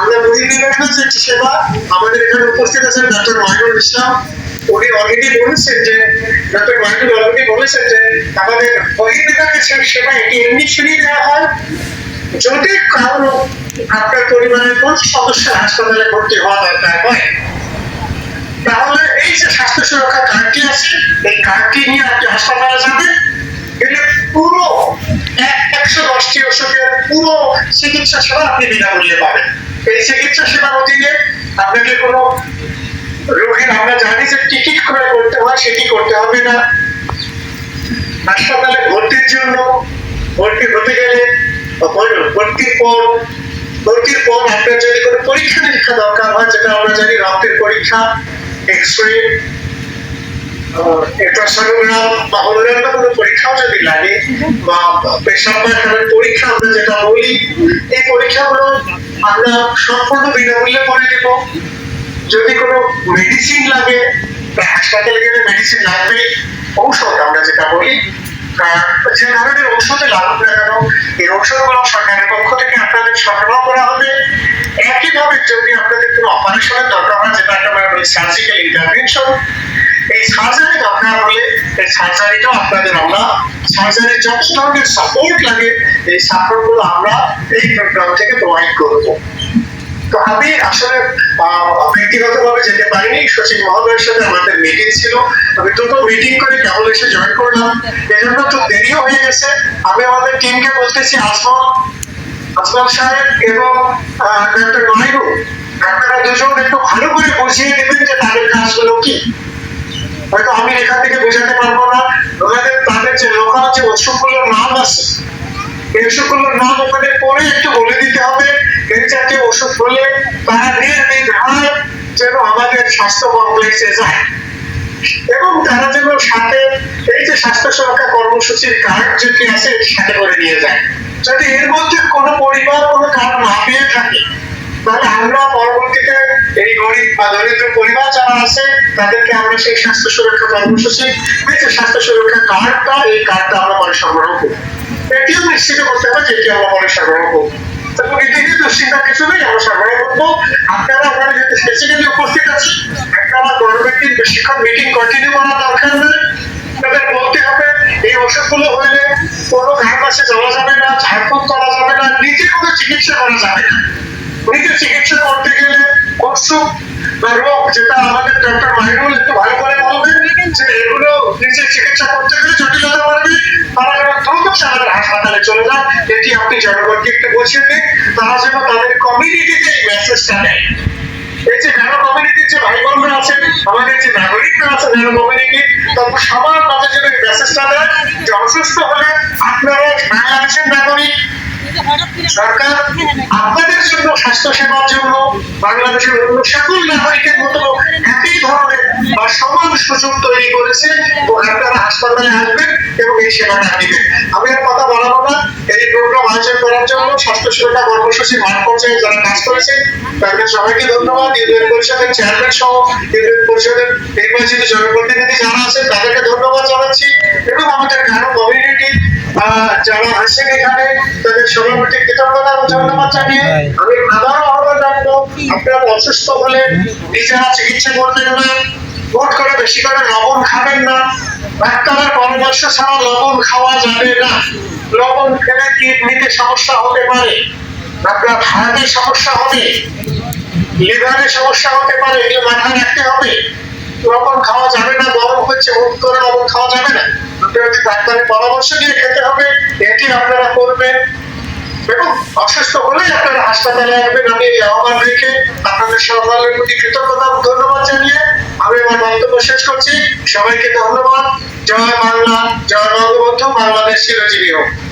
আমরা বহির্বিভাগীয় যে সেবা আমাদের এখানে উপস্থিত আছেন ডক্টর মাহিরুল ইসলাম। উনি অলরেডি বলেছেন যে ডক্টর মাহিরুল অলরেডি বলেছেন যে, আমাদের যে সেবা এটি এমনি ফ্রি দেওয়া হয়। যদি কারও আপনার পরিবারের কোন সদস্য হাসপাতালে ভর্তি হওয়া দরকার হয়, তাহলে এই যে স্বাস্থ্য সুরক্ষা কার্ডটি আছে, এই কার্ডটি নিয়ে আপনি হাসপাতালে যাবেন। গেলে পুরো একশো দশটি ওষুধের পুরো চিকিৎসা সেবা আপনি বিনামূল্যে পাবেন। এই চিকিৎসা সেবার অধীনে আপনাকে কোনো রোগীর, আমরা জানি যে টিকিট করে করতে হয় সেটি করতে হবে না। হাসপাতালে ভর্তির জন্য, ভর্তি হতে গেলে ভর্তির পর ভর্তির পর আপনার যদি কোনো পরীক্ষা নিরীক্ষা দরকার হয়, যেটা আমরা জানি রক্তের পরীক্ষা এক্স রে এল্ট্রাসোনোগ্রাম যদি লাগে, বা পরীক্ষা আমরা যেটা বলি, এই পরীক্ষাগুলো আমরা সম্পূর্ণ বিনামূল্যে করে দেব যদি কোনো মেডিসিন লাগে হাসপাতালে গেলে মেডিসিন লাগবেই। ঔষধ আমরা যেটা বলি যে ধরনের ঔষধে লাগুক না কেন এই ঔষধগুলো সরকারের পক্ষ থেকে আপনাদের সরবরাহ করা হবে। একইভাবে যদি আপনাদের কোনো অপারেশনের দরকার হয়, যেটা একটা সার্জিক্যাল ইন্টারভেনশন এই সার্জারি দরকার হলে এই সার্জারিটাও আপনাদের আমরা সার্জারির যত ধরনের সাপোর্ট লাগে। এই সাপোর্টগুলো আমরা এই প্রোগ্রাম থেকে প্রোভাইড করব। তো আমি আসলে যেতে পারিনি। সচিব মহোদয়ের সাথে আমাদের মিটিং ছিল। আমি দুটো মিটিং করে কেবল এসে জয়েন করলাম। এজন্য তো দেরিও হয়ে গেছে। আমি আমাদের টিমকে বলতেছি, আজমল আজমল সাহেব এবং মাহিরু আপনারা দুজন একটু ভালো করে বুঝিয়ে দেবেন যে তাদের কাজগুলো কি। হয়তো আমি এখান থেকে বোঝাতে পারব না। ওনাদের তাদের যে লোকাল যে ওষুধগুলোর নাম আছে, এই নাম ওখানে একটু বলে দিতে হবে। এই ওষুধ বলে তারা যেন আমাদের স্বাস্থ্য কমপ্লেক্সে যায়। এবং তারা যেন সাথে এই যে স্বাস্থ্য সুরক্ষা কর্মসূচির কার্ড যেটি আছে সাথে করে নিয়ে যায়। যদি এর মধ্যে কোনো পরিবার, কোনো কার্ড না পেয়ে থাকে তাহলে আমরা পরবর্তীতে এই গরিব বা দরিদ্র পরিবার যারা আছে, তাদেরকে আমরা সেই স্বাস্থ্য সুরক্ষা কর্মসূচি যে স্বাস্থ্য সুরক্ষা কার্ডটা এই কার্ডটা আমরা পরে সরবরাহ করব। এটিও নিশ্চিত করতে হবে যে এটি আমরা পরে সরবরাহ করব। কোনো ঘাট পাশে যাওয়া যাবে না ঝাড়ফুঁক করা যাবে না, নিজে কোনো চিকিৎসা করা যাবে না। নিজে চিকিৎসা করতে গেলে অসুখ রোগ যেটা আমাদের একটু ভালো করে বলবেন যে এগুলো চিকিৎসা করতে গেলে জটিলতা বাড়বে। তারা দ্রুত আমাদের হাসপাতালে চলে যান, এটি আপনি জনগণকে একটু দিন। তারা যেন তাদের কমিউনিটিতে এই মেসেজটা দেয়। এই যে ন্যানো কমিউনিটির যে ভাই বোনরা আছেন, আমাদের যে নাগরিকরা আছে ন্যানো কমিউনিটি তখন সবার মাঝে যেন এই মেসেজটা দেয় যে অসুস্থ হলে আপনারা বাংলাদেশের নাগরিক, সরকার স্বাস্থ্য সেবার জন্য বাংলাদেশের অন্য সকল নাগরিকের মতো একই ধরনের বা সমান সুযোগ তৈরি করেছে। তো আপনারা হাসপাতালে আসবেন এবং এই সেবাটা নেবেন আমি আর কথা বাড়াবো না। এই প্রোগ্রাম আয়োজন করার জন্য স্বাস্থ্য সুরক্ষা কর্মসূচি মাঠ পর্যায়ে যারা কাজ করেছে তাদের সবাইকে ধন্যবাদ। ইউনিয়ন পরিষদের চেয়ারম্যান সহ ইউনিয়ন পরিষদের নির্বাচিত জনপ্রতিনিধি যারা আছেন তাদেরকে ধন্যবাদ জানাচ্ছি। এবং আমাদের গ্রাম কমিউনিটি যারা আছেন এখানে তাদের সভাপতি কৃতজ্ঞতা ও ধন্যবাদ জানিয়ে আমি আবারও আহ্বান রাখব আপনারা অসুস্থ হলে নিজেরা চিকিৎসা করবেন না ভোট করে বেশি করে লবণ খাবেন না। ডাক্তারের পরামর্শ ছাড়া লবণ খাওয়া যাবে না। লবণ খেলে কিডনিতে সমস্যা হতে পারে, আপনার হার্টের সমস্যা হবে লিভারের সমস্যা হতে পারে, এগুলো মাথায় রাখতে হবে। লবণ খাওয়া যাবে না, গরম হচ্ছে, হুট করে লবণ খাওয়া যাবে না। ডাক্তারের পরামর্শ নিয়ে খেতে হবে এটি আপনারা করবেন। এবং অসুস্থ হলে আপনারা হাসপাতালে আসবেন। আমি এই আহ্বান রেখে আপনাদের সকলের প্রতি কৃতজ্ঞতা ধন্যবাদ জানিয়ে আমি আমার বক্তব্য শেষ করছি। সবাইকে ধন্যবাদ। জয় বাংলা, জয় বঙ্গবন্ধু, বাংলাদেশ চিরজীবী হোক।